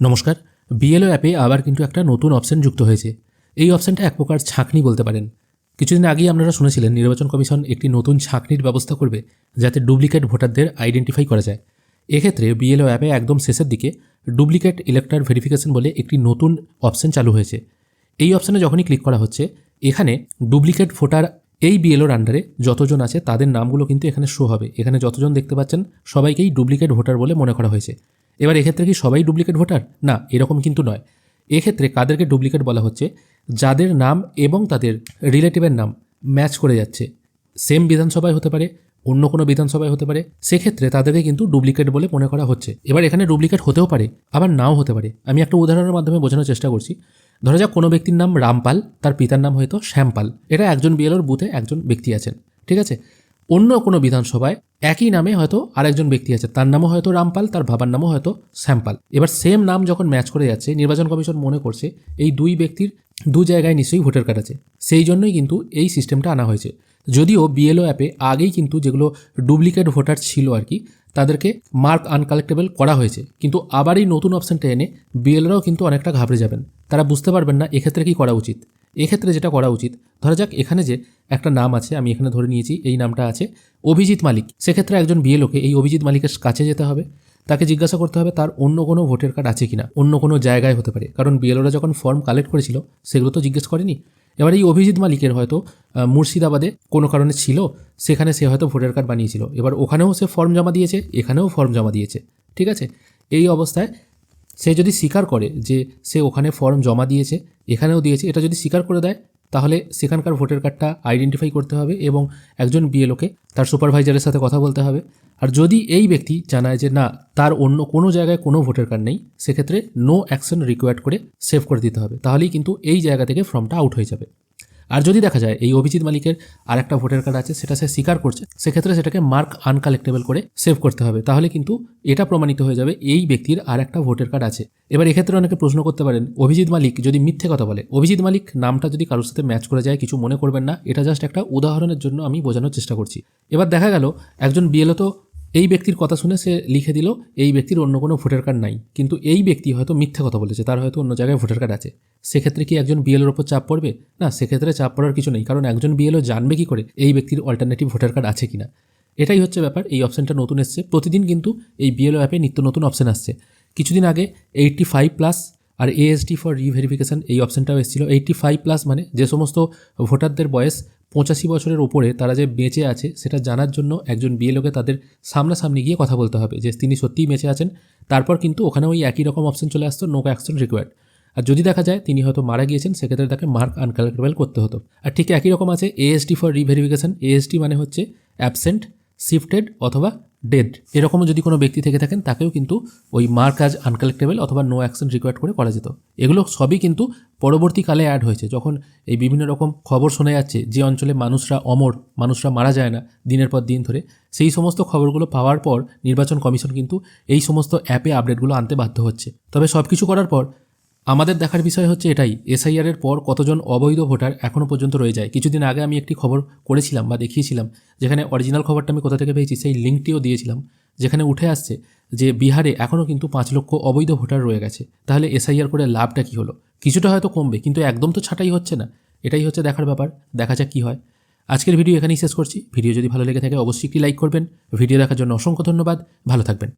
নমস্কার বিএলও অ্যাপে আবার কিন্তু একটা নতুন অপশন যুক্ত হয়েছে। এই অপশনটা এক প্রকার ছাঁকনি বলতে পারেন। কিছুদিন আগেই আপনারা শুনেছিলেন, নির্বাচন কমিশন একটি নতুন ছাঁকনির ব্যবস্থা করবে যাতে ডুপ্লিকেট ভোটারদের আইডেন্টিফাই করা যায়। এক্ষেত্রে বিএলও অ্যাপে একদম শেষের দিকে ডুপ্লিকেট ইলেক্টর ভেরিফিকেশন বলে একটি নতুন অপশন চালু হয়েছে। এই অপশনে যখনই ক্লিক করা হচ্ছে, এখানে ডুপ্লিকেট ভোটার এই বিএলওর আন্ডারে যতজন আছে, তাদের নামগুলো কিন্তু এখানে শো হবে। এখানে যতজন দেখতে পাচ্ছেন, সবাইকেই ডুপ্লিকেট ভোটার বলে মনে করা হয়েছে। এবার এক্ষেত্রে কি সবাই ডুপ্লিকেট ভোটার না, এরকম কিন্তু নয়। এক্ষেত্রে কাদেরকে ডুপ্লিকেট বলা হচ্ছে? যাদের নাম এবং তাদের রিলেটিভের নাম ম্যাচ করে যাচ্ছে। সেম বিধানসভায় হতে পারে, অন্য কোনো বিধানসভায় হতে পারে। সেক্ষেত্রে তাদেরকে কিন্তু ডুপ্লিকেট বলে মনে করা হচ্ছে। এবার এখানে ডুপ্লিকেট হতেও পারে, আবার নাও হতে পারে। আমি একটা উদাহরণের মাধ্যমে বোঝানোর চেষ্টা করছি। ধরা যাক কোনো ব্যক্তির নাম রামপাল, তার পিতার নাম হয়তো শ্যামপাল। এটা একজন বিএলওর বুথে একজন ব্যক্তি আছেন। ঠিক আছে? অন্য কোনো বিধানসভায় একই নামে হয়তো আরেকজন ব্যক্তি আছে। তার নামও হয়তো রামপাল, তার বাবার নামও হয়তো শ্যামপাল। এবার সেম নাম যখন ম্যাচ করে যাচ্ছে, নির্বাচন কমিশন মনে করছে এই দুই ব্যক্তির দু জায়গায় নিশ্চয়ই ভোটার কার্ড আছে। সেই জন্যই কিন্তু এই সিস্টেমটা আনা হয়েছে। যদিও বিএলও অ্যাপে আগেই কিন্তু যেগুলো ডুপ্লিকেট ভোটার ছিল আর কি, তাদেরকে মার্ক আনকালেক্টেবল করা হয়েছে। কিন্তু আবার এই নতুন অপশানটা এনে বিএলরাও কিন্তু অনেকটা ঘাবড়ে যাবেন। তারা বুঝতে পারবেন না এক্ষেত্রে কি করা উচিত। এক্ষেত্রে যেটা করা উচিত, ধরা যাক এখানে যে একটা নাম আছে, আমি এখানে ধরে নিয়েছি, এই নামটা আছে অভিজিৎ মালিক। সেক্ষেত্রে একজন বিএলওকে এই অভিজিৎ মালিকের কাছে যেতে হবে। তাকে জিজ্ঞাসা করতে হবে তার অন্য কোনো ভোটার কার্ড আছে কিনা, অন্য কোনো জায়গায় হতে পারে। কারণ বিএলওরা যখন ফর্ম কালেক্ট করেছিল, সেগুলো তো জিজ্ঞেস করেনি। এবার এই অভিজিৎ মালিকের হয়তো মুর্শিদাবাদে কোনো কারণে ছিল, সেখানে সে হয়তো ভোটার কার্ড বানিয়েছিল। এবার ওখানেও সে ফর্ম জমা দিয়েছে, এখানেও ফর্ম জমা দিয়েছে। ঠিক আছে? এই অবস্থায় সে যদি স্বীকার করে যে সে ওখানে ফর্ম জমা দিয়েছে, এখানেও দিয়েছে, এটা যদি স্বীকার করে দেয়, তাহলে সেখানকার ভোটার কার্ডটা আইডেন্টিফাই করতে হবে এবং একজন বিএলওকে তার সুপারভাইজারের সাথে কথা বলতে হবে। আর যদি এই ব্যক্তি জানায় যে না, তার অন্য কোনো জায়গায় কোনো ভোটার কার্ড নেই, সেক্ষেত্রে নো অ্যাকশন রিকোয়ার্ড করে সেভ করে দিতে হবে। তাহলেই কিন্তু এই জায়গা থেকে ফর্মটা আউট হয়ে যাবে। আর যদি দেখা যায় এই অভিজিৎ মালিকের আর একটা ভোটার কার্ড আছে, সেটা সে স্বীকার করছে, সেক্ষেত্রে সেটাকে মার্ক আনকালেক্টেবল করে সেভ করতে হবে। তাহলে কিন্তু এটা প্রমাণিত হয়ে যাবে এই ব্যক্তির আর একটা ভোটার কার্ড আছে। এবার এক্ষেত্রে অনেকে প্রশ্ন করতে পারেন, অভিজিৎ মালিক যদি মিথ্যে কথা বলে, অভিজিৎ মালিক নামটা যদি কারোর সাথে ম্যাচ করে যায়, কিছু মনে করবেন না, এটা জাস্ট একটা উদাহরণের জন্য আমি বোঝানোর চেষ্টা করছি। এবার দেখা গেল, একজন বিএলও তো এই ব্যক্তির কথা শুনে সে লিখে দিল, এই ব্যক্তির অন্য কোনো ভোটার কার্ড নাই। কিন্তু এই ব্যক্তি হয়তো মিথ্যে কথা বলেছে, তার হয়তো অন্য জায়গায় ভোটার কার্ড আছে। সেক্ষেত্রে কি একজন বিএলের ওপর চাপ পড়বে? না, সেক্ষেত্রে চাপ পড়ার কিছু নেই, কারণ একজন বিএলও জানবে কি করে এই ব্যক্তির অল্টারনেটিভ ভোটার কার্ড আছে কিনা। এটাই হচ্ছে ব্যাপার, এই অপশানটা নতুন এসছে। প্রতিদিন কিন্তু এই বিএলও অ্যাপে নিত্য নতুন অপশান আসছে। কিছুদিন আগে এইটটি ফাইভ প্লাস আর এএসডি ফর রিভেরিফিকেশন এই অপশানটাও এসেছিল। এইটটি ফাইভ প্লাস মানে যে সমস্ত ভোটারদের বয়স পঁচাশি বছরের ওপরে তারা যে বেঁচে আছে, সেটা জানার জন্য একজন বিয়ে লোকে তাদের সামনাসামনি গিয়ে কথা বলতে হবে যে তিনি সত্যিই বেঁচে আছেন। তারপর কিন্তু ওখানে ওই একই রকম অপশন চলে আসতো নো অ্যাকশন রিকোয়ার্ড আর যদি দেখা যায়, তিনি হয়তো মারা গিয়েছেন, সেক্ষেত্রে তাকে মার্ক আনকালেক্টেবল করতে হতো। আর ঠিক একই রকম আছে এএসডি ফর রিভেরিফিকেশন এএসডি মানে হচ্ছে অ্যাবসেন্ট শিফটেড অথবা ডেড এরকমও যদি কোনো ব্যক্তি থেকে থাকেন, তাকেও কিন্তু ওই মার্ক আজ আনকালেক্টেবল অথবা নো অ্যাকশন রিকোয়ার্ড করে করা যেত। এগুলো সবই কিন্তু পরবর্তীকালে অ্যাড হয়েছে। যখন এই বিভিন্ন রকম খবর শোনা যাচ্ছে, যে অঞ্চলে মানুষরা অমর, মানুষরা মারা যায় না দিনের পর দিন ধরে, সেই সমস্ত খবরগুলো পাওয়ার পর নির্বাচন কমিশন কিন্তু এই সমস্ত অ্যাপে আপডেটগুলো আনতে বাধ্য হচ্ছে। তবে সব কিছু করার পর আমাদের দেখার বিষয় হচ্ছে এটাই, এসআইআর এর পর কতজন অবৈধ ভোটার এখনও পর্যন্ত রয়ে যায়। কিছুদিন আগে আমি একটি খবর করেছিলাম বা দেখিয়েছিলাম, যেখানে অরিজিনাল খবরটা আমি কোথা থেকে পেয়েছি সেই লিঙ্কটিও দিয়েছিলাম, যেখানে উঠে আসছে যে বিহারে এখনও কিন্তু পাঁচ লক্ষ অবৈধ ভোটার রয়ে গেছে। তাহলে এসআইআর করে লাভটা কী হলো? কিছুটা হয়তো কমবে, কিন্তু একদম তো ছাঁটাই হচ্ছে না। এটাই হচ্ছে দেখার ব্যাপার, দেখা যাক কী হয়। আজকের ভিডিও এখানেই শেষ করছি। ভিডিও যদি ভালো লেগে থাকে, অবশ্যই একটি লাইক করবেন। ভিডিও দেখার জন্য অসংখ্য ধন্যবাদ। ভালো থাকবেন।